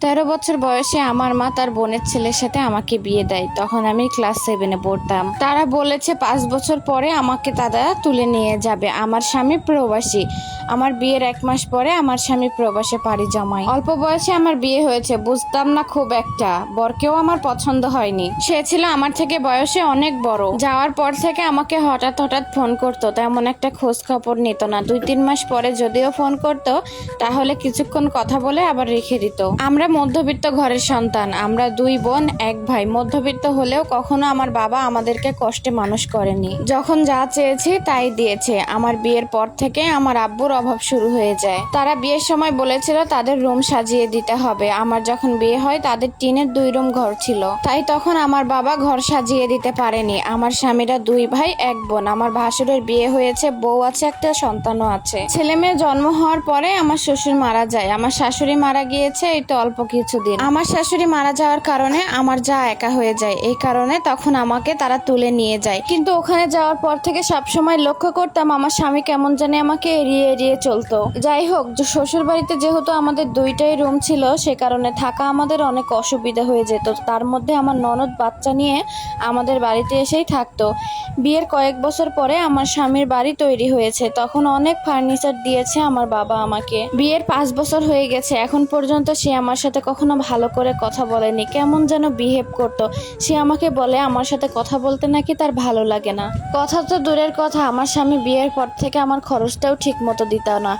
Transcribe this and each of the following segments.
তেরো বছর বয়সে আমার মা তার বোনের ছেলের সাথে আমাকে বিয়ে দেয়। তখন আমি ক্লাস সেভেনে পড়তাম। তারা বলেছে, পাঁচ বছর পরে আমাকে তারা তুলে নিয়ে যাবে। আমার স্বামী প্রবাসী। আমার বিয়ের এক মাস পরে আমার স্বামী প্রবাসে পাড়ি জমায়। অল্প বয়সে আমার বিয়ে হয়েছে, বুঝতাম না খুব একটা। বরকেও আমার পছন্দ হয়নি। সে ছিল আমার থেকে বয়সে অনেক বড়। যাওয়ার পর থেকে আমাকে হঠাৎ হঠাৎ ফোন করতো, তেমন একটা খোঁজ খবর নিত না। দুই তিন মাস পরে যদিও ফোন করতো, তাহলে কিছুক্ষণ কথা বলে আবার রেখে দিত। আমরা মধ্যবিত্ত ঘরের সন্তান, আমরা দুই বোন, এক ভাই। মধ্যবিত্ত হলেও কখনো আমার বাবা আমাদেরকে কষ্টে মানুষ করেনি। যখন যা চেয়েছি তাই দিয়েছে। আমার বিয়ের পর থেকে আমার আব্বুর অভাব শুরু হয়ে যায়। তারা বিয়ের সময় বলেছিল তাদের রুম সাজিয়ে দিতে হবে। আমার যখন বিয়ে হয়, তাদের টিনের দুই রুম ঘর ছিল। তাই তখন আমার বাবা ঘর সাজিয়ে দিতে পারেনি। আমার স্বামীরা দুই ভাই, এক বোন। আমার ভাসুরের বিয়ে হয়েছে, বউ আছে, একটা সন্তানও আছে। ছেলে মেয়ে জন্ম হওয়ার পরে আমার শ্বশুর মারা যায়। আমার শাশুড়ি মারা গিয়েছে, এই তো অল্প কিছুদিন। আমার শাশুড়ি মারা যাওয়ার কারণে আমার যা একা হয়ে যায়। এই কারণে তখন আমাকে তারা তুলে নিয়ে যায়। কিন্তু ওখানে যাওয়ার পর থেকে সবসময় লক্ষ্য করতাম আমার স্বামী কেমন জানে আমাকে এড়িয়ে এড়িয়ে চলতো। যাই হোক শ্বশুর বাড়িতে যেহেতু আমাদের দুইটাই রুম ছিল, সে কারণে থাকা আমাদের অনেক অসুবিধা হয়ে যেত। তার মধ্যে আমার ননদ বাচ্চা নিয়ে আমাদের বাড়িতে এসেই থাকতো। বিয়ের কয়েক বছর পরে আমার স্বামীর বাড়ি তৈরি হয়েছে। তখন অনেক ফার্নিচার দিয়েছে আমার বাবা আমাকে। বিয়ের পাঁচ বছর হয়ে গেছে। এখন পর্যন্ত সে আমার সাথে কখনো ভালো করে কথা বলেনি। কেমন যেন বিহেভ করতো। সে আমাকে বলে, আমার সাথে কথা বলতে নাকি তার ভালো লাগে না। কথা তো দূরের কথা। আমার স্বামী বিয়ের পর থেকে আমার খরচটাও ঠিক মতো দিত না।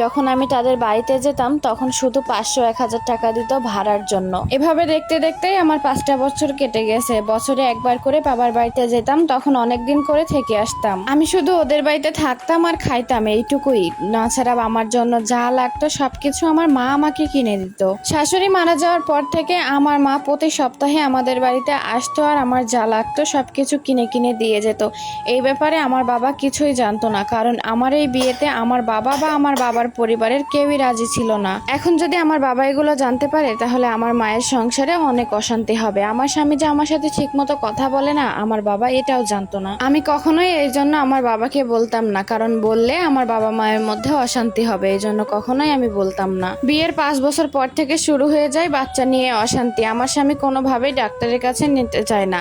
যখন আমি তাদের বাড়িতে যেতাম, তখন শুধু পাঁচশো, এক হাজার টাকা দিত ভাড়ার জন্য। এভাবে দেখতে দেখতেই আমার পাঁচটা বছর কেটে গেছে। বছরে একবার করে বাবার বাড়িতে যেতাম, তখন অনেক দিন করে থেকে আসতাম। আমি শুধু ওদের বাড়িতে থাকতাম আর খাইতাম, এইটুকুই। নাছাড়া আমার জন্য যা লাগতো, সবকিছু আমার মা আমাকে কিনে দিত। শাশুড়ি মারা যাওয়ার পর থেকে আমার মা প্রতি সপ্তাহে আমাদের বাড়িতে আসতো আর আমার যা লাগতো, সবকিছু কিনে কিনে দিয়ে যেত। এই ব্যাপারে আমার বাবা কিছুই জানতো না, কারণ আমার এই বিয়েতে আমার বাবা বা আমার বাবার পরিবারের কেউই রাজি ছিল না। এখন যদি আমার বাবা এগুলো জানতে পারে, তাহলে আমার মায়ের সংসারে অনেক অশান্তি হবে। আমার স্বামী যে আমার সাথে ঠিকমতো কথা বলে না, আমার বাবা এটাও জানতো না। আমি কখনোই এই জন্য আমার বাবাকে বলতাম না, কারণ বললে আমার বাবা মায়ের মধ্যে অশান্তি হবে। এই জন্য কখনোই আমি বলতাম না। বিয়ের পাঁচ বছর পর থেকে শুরু হয়ে যায় বাচ্চা নিয়ে অশান্তি। আমার স্বামী কোনোভাবেই ডাক্তারের কাছে নিতে চায় না।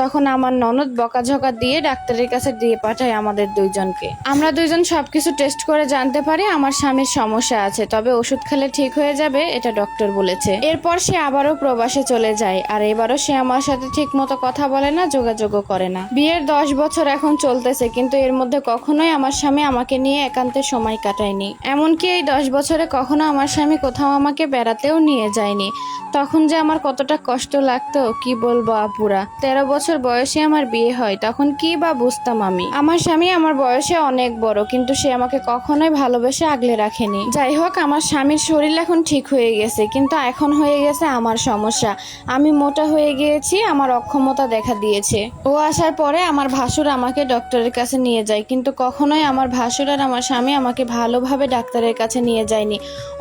তখন আমার ননদ বকাঝকা দিয়ে ডাক্তারের কাছে দিয়ে পাঠায় আমাদের দুইজনকে। আমরা দুইজন সবকিছু টেস্ট করে জানতে পারে আমার স্বামীর সমস্যা আছে, তবে ওষুধ খেলে ঠিক হয়ে যাবে, এটা ডক্টর বলেছে। এরপর সে আবারও প্রবাসে চলে যায়, আর এবারও সে আমার সাথে ঠিক মতো কথা বলে না, যোগাযোগও করে না। বিয়ের দশ বছর এখন চলতেছে, কিন্তু এর মধ্যে কখনোই আমার স্বামী আমাকে নিয়ে একান্তে সময় কাটায়নি। এমনকি এই দশ বছরে কখনো আমার স্বামী কোথাও আমাকে বেড়াতেও নিয়ে যায়নি। তখন যে আমার কতটা কষ্ট লাগতো, কি বলব আপুরা? তেরো বছর বয়সে আমার বিয়ে হয়, তখন কি বা বুঝতাম আমি? আমার স্বামী আমার বয়সে অনেক বড়, কিন্তু সে আমাকে কখনোই ভালোবেসে আগলে রাখেনি। যাই হোক, আমার স্বামীর শরীর এখন ঠিক হয়ে গেছে, কিন্তু এখন হয়ে গেছে আমার সমস্যা। আমি মোটা হয়ে গিয়েছি, আমার অক্ষমতা দেখা দিয়েছে। ও আসার পরে আমার ভাসুর আমাকে ডক্টরের কাছে নিয়ে যায়, কিন্তু কখনোই আমার ভাসুর আর আমার স্বামী আমাকে ভালোভাবে ডাক্তারের কাছে নিয়ে যায়নি।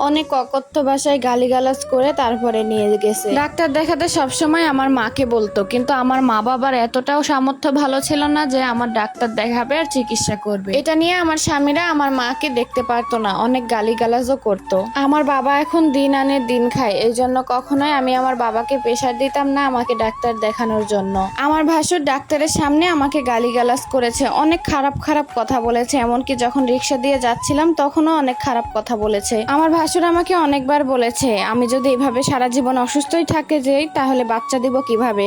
অনেক অকথ্য ভাষায় গালিগালাজ করে তারপরে নিয়ে গেছে। ডাক্তার দেখাতে সবসময় আমার মাকে বলতো, কিন্তু আমার মা বাবার এতটাও সামর্থ্য ভালো ছিল না যে আমার ডাক্তার দেখাবে আর চিকিৎসা করবে। এটা নিয়ে আমার স্বামীরা আমার মাকে দেখতে পারতো না, অনেক গালিগালাজও করতো। আমার বাবা এখন দিন আনে দিন খায়, এই জন্য কখনোই আমি আমার বাবাকে প্রেশার দিতাম না আমাকে ডাক্তার দেখানোর জন্য। আমার ভাসুর ডাক্তারের সামনে আমাকে গালিগালাজ করেছে, অনেক খারাপ খারাপ কথা বলেছে, এমনকি যখন রিক্সা দিয়ে যাচ্ছিলাম তখনও অনেক খারাপ কথা বলেছে। আমার ভাসুর আমাকে অনেকবার বলেছে, আমি যদি এভাবে সারা জীবন অসুস্থই থাকে যাই, তাহলে বাচ্চা দিব কীভাবে?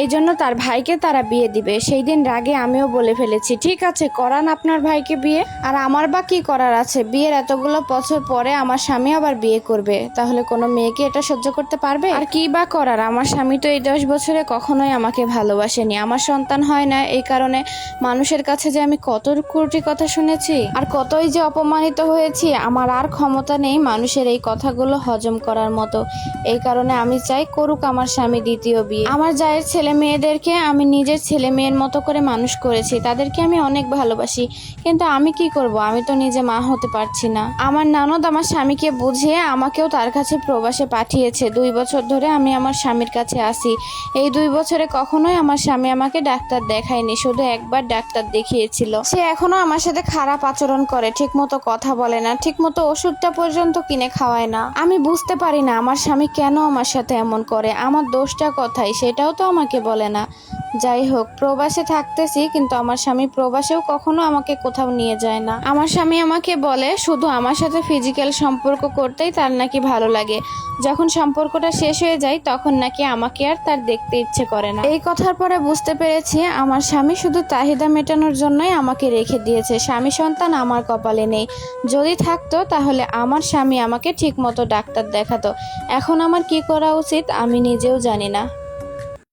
এই জন্য তার ভাইকে তারা বিয়ে দিবে। সেই দিন রাগে আমিও বলে ফেলেছি, ঠিক আছে, করান আপনার ভাইকে বিয়ে, আর আমার বা কি করার আছে। বিয়ের এতগুলো বছর পরে আমার স্বামী আবার বিয়ে করবে। তাহলে কোনো মেয়েকে এটা সহ্য করতে পারবে? আর কি বা করার? আমার স্বামী তো এই দশ বছরে কখনোই আমাকে ভালোবাসেনি। আমার সন্তান হয় না এই কারণে মানুষের কাছে যে আমি কত কোটি কথা শুনেছি আর কতই যে অপমানিত হয়েছি, আমার আর ক্ষমতা নেই মানুষের এই কথাগুলো হজম করার মতো। এই কারণে আমি চাই করুক আমার স্বামী দ্বিতীয় বিয়ে। আমার জায়ের ছেলে মেয়েদেরকে আমি নিজের ছেলে মেয়ের মতো করে মানুষ করেছি। তাদেরকে আমি অনেক ভালোবাসি। কিন্তু আমি কি করব? আমি তো নিজে মা হতে পারছি না। আমার ননদ আমার স্বামীকে বুঝিয়ে আমাকেও তার কাছে প্রবাসে পাঠিয়েছে। দুই বছর ধরে আমি আমার স্বামীর কাছে আসি। এই দুই বছরে কখনোই আমার স্বামী আমাকে ডাক্তার দেখায়নি, শুধু একবার ডাক্তার দেখিয়েছিল। সে এখনও আমার সাথে খারাপ আচরণ করে, ঠিকমতো কথা বলে না, ঠিকমতো ওষুধটা পর্যন্ত কিনে খাওয়ায় না। আমি বুঝতে পারি না আমার স্বামী কেন আমার সাথে এমন করে, আমার দোষটা কথাই সেটাও তো আমাকে বলে না। যাই হোক, প্রবাসে থাকতেছি, কিন্তু আমার স্বামী প্রবাসেও কখনো আমাকে কোথাও নিয়ে যায় না। আমার স্বামী আমাকে বলে, শুধু আমার সাথে ফিজিক্যাল সম্পর্ক করতেই তার নাকি ভালো লাগে। যখন সম্পর্কটা শেষ হয়ে যায়, তখন নাকি আমাকে আর তার দেখতে ইচ্ছে করে না। এই কথার পরে বুঝতে পেরেছি, আমার স্বামী শুধু চাহিদা মেটানোর জন্যই আমাকে রেখে দিয়েছে। স্বামী সন্তান আমার কপালে নেই। যদি থাকতো, তাহলে আমার স্বামী আমাকে ঠিকমতো ডাক্তার দেখাতো। এখন আমার কি করা উচিত, আমি নিজেও জানি না।